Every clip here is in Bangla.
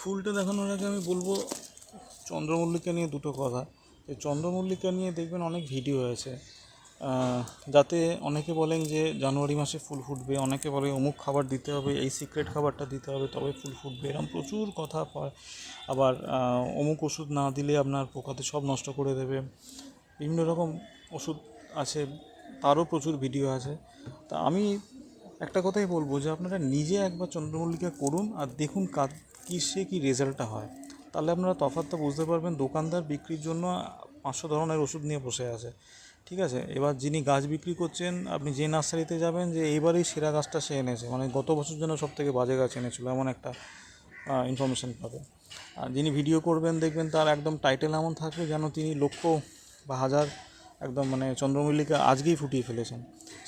ফুলটা দেখানোর আগে আমি বলব চন্দ্রমল্লিকা নিয়ে দুটো কথা। যে চন্দ্রমল্লিকা নিয়ে দেখবেন অনেক ভিডিও আহ, যাতে অনেকে বলেন যে জানুয়ারি মাসে ফুল ফুটবে অনেকে বলে অমুক খাবার দিতে হবে এই সিক্রেট খাবারটা দিতে হবে তবে ফুল ফুটবে এরকম প্রচুর কথা পায় আবার অমুক ওষুধ না দিলে আপনার পোকাতে সব নষ্ট করে দেবে। বিভিন্ন রকম ওষুধ আছে তারও প্রচুর ভিডিও আছে। তা আমি একটা কথাই বলব যে আপনারা নিজে একবার চন্দ্রমল্লিকা করুন আর দেখুন কাজ কিসে কী রেজাল্টটা হয়। তাহলে আপনারা তফাৎটা বুঝতে পারবেন, দোকানদার বিক্রির জন্য পাঁচশো ধরনের ওষুধ নিয়ে বসে আছে। ঠিক আছে? এবার যিনি গাছ বিক্রি করছেন, আপনি যে নার্সারিতে যাবেন যে এইবারই সেরা গাছটা সে এনেছে। মানে গত বছর জন্য সব থেকে বাজে গাছ এনেছিল, এমন একটা ইনফরমেশন পাবেন। আর যিনি ভিডিও করবেন, দেখবেন তার একদম টাইটেল এমন থাকবে যেন তিনি লক্ষ বা হাজার একদম মানে চন্দ্রমল্লিকা আজকেই ফুটিয়ে ফেলেছেন।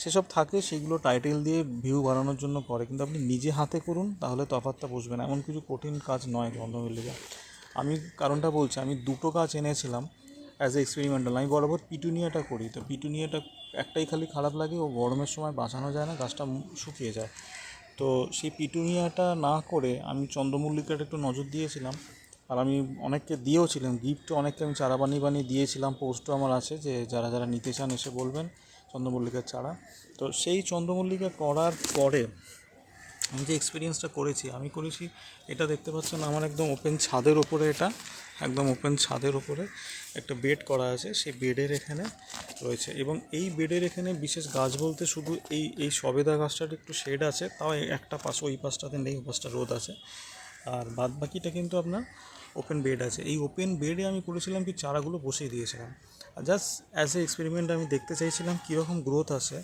সেসব থাকে, সেগুলো টাইটেল দিয়ে ভিউ বাড়ানোর জন্য করে কিন্তু আপনি নিজে হাতে করুন, তাহলে তফাৎটা বুঝবেন এমন কিছু কঠিন কাজ নয় চন্দ্রমল্লিকা। আমি কারণটা বলছি, আমি দুটো গাছ এনেছিলাম অ্যাজ এ এক্সপেরিমেন্টাল আমি বরাবর পিটুনিয়াটা করি, তো পিটুনিয়াটা একটাই খালি খারাপ লাগে, ও গরমের সময় বাঁচানো যায় না, গাছটা শুকিয়ে যায়। তো সেই পিটুনিয়াটা না করে আমি চন্দ্রমল্লিকাটা একটু নজর দিয়েছিলাম। আর আমি অনেককে দিয়েওছিলাম গিফটও অনেককে আমি চারা বানিয়ে বানিয়ে দিয়েছিলাম পোস্টও আমার আছে যে যারা যারা নিতে চান এসে বলবেন, চন্দ্রমল্লিকার চারা। তো সেই চন্দ্রমল্লিকা করার পরে আমি যে এক্সপিরিয়েন্সটা করেছি, আমি করেছি এটা দেখতে পাচ্ছেন আমার একদম ওপেন ছাদের ওপরে এটা, একদম ওপেন ছাদের ওপরে একটা বেড করা আছে, সেই বেডের এখানে রয়েছে। এবং এই বেডের এখানে বিশেষ গাছ বলতে শুধু এই এই সবেদা গাছটার একটু শেড আছে, তাও একটা পাশ, ওই পাশটাতে নেই ওই পাশটা রোদ আছে। আর বাদ বাকিটা কিন্তু আপনার ওপেন বেড আছে। এই ওপেন বেডে আমি করেছিলাম কি চারাগুলো বসিয়ে দিয়েছিলাম। আর জাস্ট অ্যাজ এ এক্সপেরিমেন্ট আমি দেখতে চাইছিলাম কীরকম গ্রোথ আছে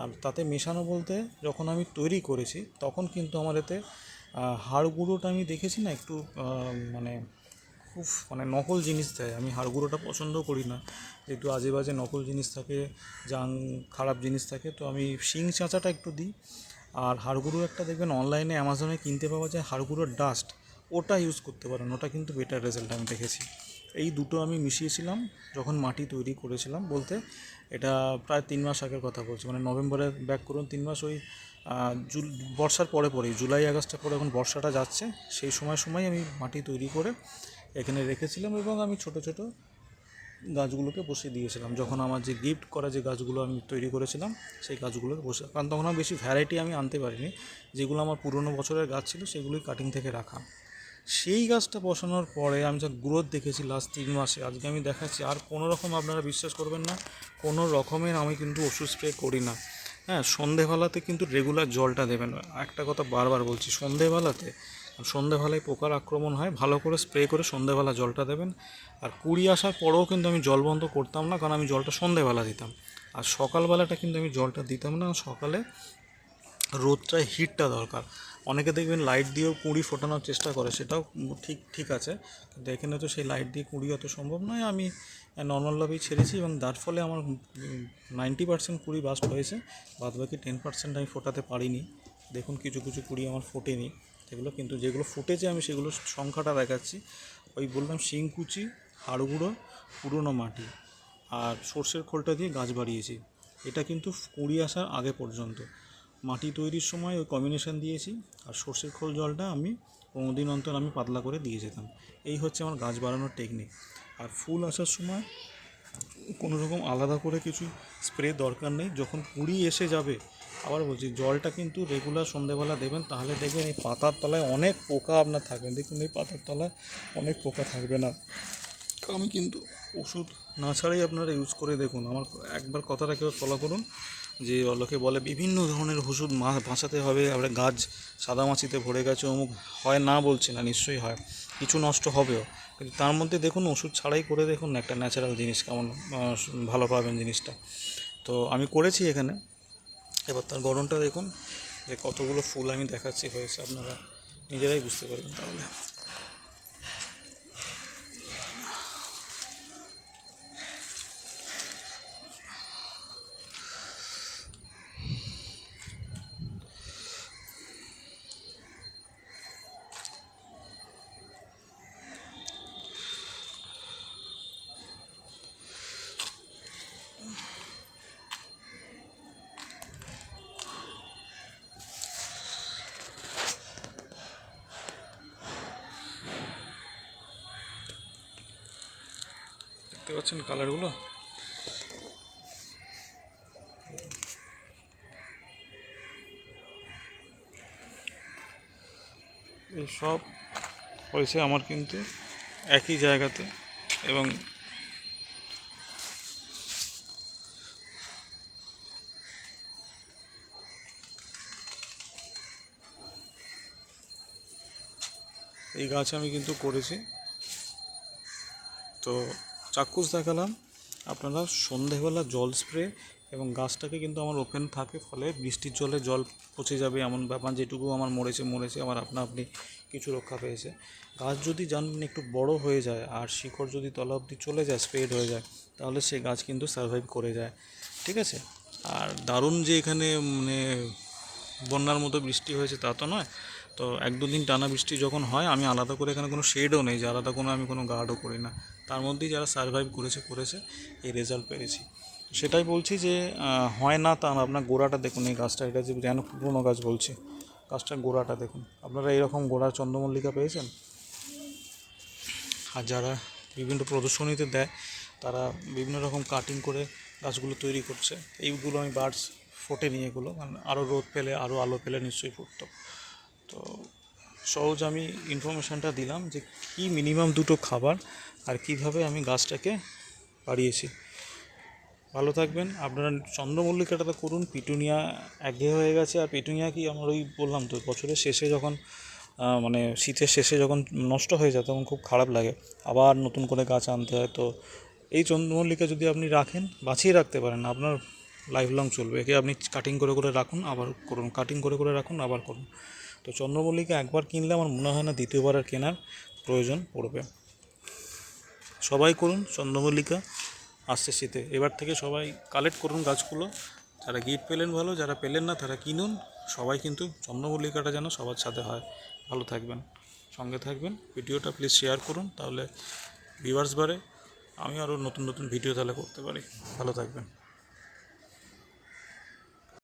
আর তাতে মেশানো বলতে যখন আমি তৈরি করেছি তখন কিন্তু আমার এতে আহ, হাড় গুঁড়োটা আমি দেখেছি না একটু মানে খুব মানে নকল জিনিস দেয়। আমি হাড় গুঁড়োটা পছন্দ করি না। একটু আজে বাজে নকল জিনিস থাকে জাং খারাপ জিনিস থাকে তো আমি শিং চাঁচাটা একটু দিই। আর হাড়গুঁড়ো একটা দেখবেন অনলাইনে অ্যামাজনে কিনতে পাওয়া যায় হাড়গুঁড়োর ডাস্ট ওটা ইউজ করতে পারেন, ওটা কিন্তু বেটার রেজাল্ট আমি দেখেছি। এই দুটো আমি মিশিয়েছিলাম, যখন মাটি তৈরি করেছিলাম বলতে, এটা প্রায় তিন মাস আগের কথা বলছি মানে নভেম্বরে ব্যাক করুন, তিন মাস ওই জুল, বর্ষার পরে পরেই জুলাই, আগস্টের পরে এখন বর্ষাটা যাচ্ছে, সেই সময় সময় আমি মাটি তৈরি করে এখানে রেখেছিলাম এবং আমি ছোট ছোট গাছগুলোকে বসিয়ে দিয়েছিলাম। যখন আমার যে গিফট করা যে গাছগুলো আমি তৈরি করেছিলাম, সেই গাছগুলোকে বসে, কারণ তখন বেশি ভ্যারাইটি আমি আনতে পারিনি। যেগুলো আমার পুরনো বছরের গাছ ছিল, সেগুলোই কাটিং থেকে রাখা। সেই গাছটা বসানোর পরে আমি যা গ্রোথ দেখেছি লাস্ট তিন মাসে, আজকে আমি দেখাচ্ছি, আর কোনো রকম আপনারা বিশ্বাস করবেন না, কোনো রকমের আমি কিন্তু ওষুধ স্প্রে করি না। হ্যাঁ সন্ধেবেলাতে কিন্তু রেগুলার জলটা দেবেন। একটা কথা বারবার বলছি, সন্ধেবেলাতে, সন্ধেবেলায় পোকার আক্রমণ হয়, ভালো করে স্প্রে করে সন্ধেবেলা জলটা দেবেন। আর কুড়ি আসার পরেও কিন্তু আমি জল বন্ধ করতাম না, কারণ আমি জলটা সন্ধেবেলা দিতাম। আর সকালবেলাটা কিন্তু আমি জলটা দিতাম না, সকালে রোদটায় হিটটা দরকার। অনেকে দেখবেন লাইট দিয়েও কুঁড়ি ফোটানোর চেষ্টা করে, সেটাও ঠিক ঠিক আছে। কিন্তু এখানে তো সেই লাইট দিয়ে কুঁড়ি অত সম্ভব নয়। আমি নর্মালভাবেই ছেড়েছি এবং তার ফলে আমার নাইনটি পার্সেন্ট কুঁড়ি বাস্ট হয়েছে। বাদ বাকি টেন পার্সেন্ট আমি ফোটাতে পারিনি। দেখুন, কিছু কিছু কুঁড়ি আমার ফোটেনি। সেগুলো কিন্তু যেগুলো ফুটেছে, আমি সেগুলো সংখ্যাটা দেখাচ্ছি। ওই বললাম শিংকুচি, হাড়গুঁড়ো, পুরনো মাটি আর সর্ষের খোলটা দিয়ে গাছ বাড়িয়েছি। এটা কিন্তু কুড়ি আসার আগে পর্যন্ত। মাটি তৈরির সময় ওই কম্বিনেশন দিয়েছি আর সর্ষের খোল জলটা আমি পনেরো দিন অন্তর আমি পাতলা করে দিয়ে যেতাম। এই হচ্ছে আমার গাছ বাড়ানোর টেকনিক আর ফুল আসার সময় কোনো রকম আলাদা করে কিছু স্প্রে দরকার নেই। যখন কুড়ি এসে যাবে, আবার বলছি জলটা কিন্তু রেগুলার সন্ধেবেলা দেবেন, তাহলে দেখবেন এই পাতার তলায় অনেক পোকা আপনার থাকবেন দেখুন, এই পাতার তলায় অনেক পোকা থাকবে না। আমি কিন্তু ওষুধ না ছাড়াই আপনারা ইউজ করে দেখুন। আমার একবার কথাটা কেউ ফলো করুন। যে লোকে বলে, বিভিন্ন ধরনের ওষুধ মা, বাঁচাতে হবে। আবার গাছ সাদামাছিতে ভরে গেছে, অমুক হয় না বলছি না, নিশ্চয়ই হয়। কিছু নষ্ট হবেও। কিন্তু তার মধ্যে দেখুন, ওষুধ ছাড়াই করে দেখুন একটা ন্যাচারাল জিনিস কেমন ভালো পাবেন জিনিসটা। তো আমি করেছি এখানে। এবার তার গরমটা দেখুন, যে কতগুলো ফুল আমি দেখাচ্ছি হয়েছে, আপনারা নিজেরাই বুঝতে পারবেন তাহলে। দেখতে পাচ্ছেন কালারগুলো? এই সব হয়েছে আমার কিন্তু একই জায়গাতে এবং এই গাছ আমি কিন্তু করেছি। তো চাক্ষুষ দেখালাম। আপনারা সন্ধেবেলা জল স্প্রে এবং গাছটাকে কিন্তু আমার ওপেন থাকে, ফলে বৃষ্টির জলে জল পচে যাবে এমন ব্যাপার যেটুকু আমার মরেছে মরেছে, আমার আপনা আপনি কিছু রক্ষা পেয়েছে। গাছ যদি জানেন একটু বড় হয়ে যায় আর শিকড় যদি তলা অবধি চলে যায় স্প্রেড হয়ে যায়, তাহলে সে গাছ কিন্তু সার্ভাইভ করে যায়। ঠিক আছে? আর দারুণ যে এখানে মানে বন্যার মতো বৃষ্টি হয়েছে তা তো নয়। তো এক দুদিন টানা বৃষ্টি যখন হয়, আমি আলাদা করে এখানে কোনো শেডও নেই, যে আলাদা কোনো আমি কোনো গার্ডও করি না। তার মধ্যেই যারা সার্ভাইভ করেছে করেছে, এই রেজাল্ট পেরেছি সেটাই বলছি যে হয় না তা আপনার গোড়াটা দেখুন, এই গাছটা, এটা যে যেন পুরোনো গাছ বলছি, গাছটার গোড়াটা দেখুন। আপনারা এইরকম গোড়া চন্দ্রমল্লিকা পেয়েছেন? আর যারা বিভিন্ন প্রদর্শনীতে দেয়, তারা বিভিন্ন রকম কাটিং করে গাছগুলো তৈরি করছে। এইগুলো আমি বার্ডস ফোটেনি এগুলো মানে আরও রোদ পেলে আরও আলো পেলে নিশ্চয়ই ফুটতো। তো সহজ আমি ইনফরমেশানটা দিলাম যে কি মিনিমাম দুটো খাবার আর কীভাবে আমি গাছটাকে বাড়িয়েছি। ভালো থাকবেন। আপনারা চন্দ্রমল্লিকাটা তো করুন, পিটুনিয়া একঘেয়ে হয়ে গেছে। আর পিটুনিয়া কি আমার ওই বললাম তো, বছরের শেষে যখন মানে শীতের শেষে যখন নষ্ট হয়ে যায় তখন খুব খারাপ লাগে। আবার নতুন করে গাছ আনতে হয় তো, এই চন্দ্রমল্লিকা যদি আপনি রাখেন, বাঁচিয়ে রাখতে পারেন। আপনার লাইফ লং চলবে। একে আপনি কাটিং করে করে রাখুন, আবার করুন। কাটিং করে করে রাখুন, আবার করুন। তো চন্দ্রমল্লিকা একবার কিনলে আমার মনে হয় না দ্বিতীয়বার আর কেনার প্রয়োজন পড়বে। সবাই করুন চন্দ্রমল্লিকা, আসছে শীতে। এবার থেকে সবাই কালেক্ট করুন গাছগুলো। যারা গিফট পেলেন ভালো, যারা পেলেন না, তারা কিনুন। সবাই কিন্তু চন্দ্রমল্লিকাটা যেন সবার সাথে হয়। ভালো থাকবেন। সঙ্গে থাকবেন। ভিডিওটা প্লিজ শেয়ার করুন। তাহলে ভিউয়ার্স বাড়ে। আমি আরও নতুন নতুন ভিডিও তাহলে করতে পারি। ভালো থাকবেন।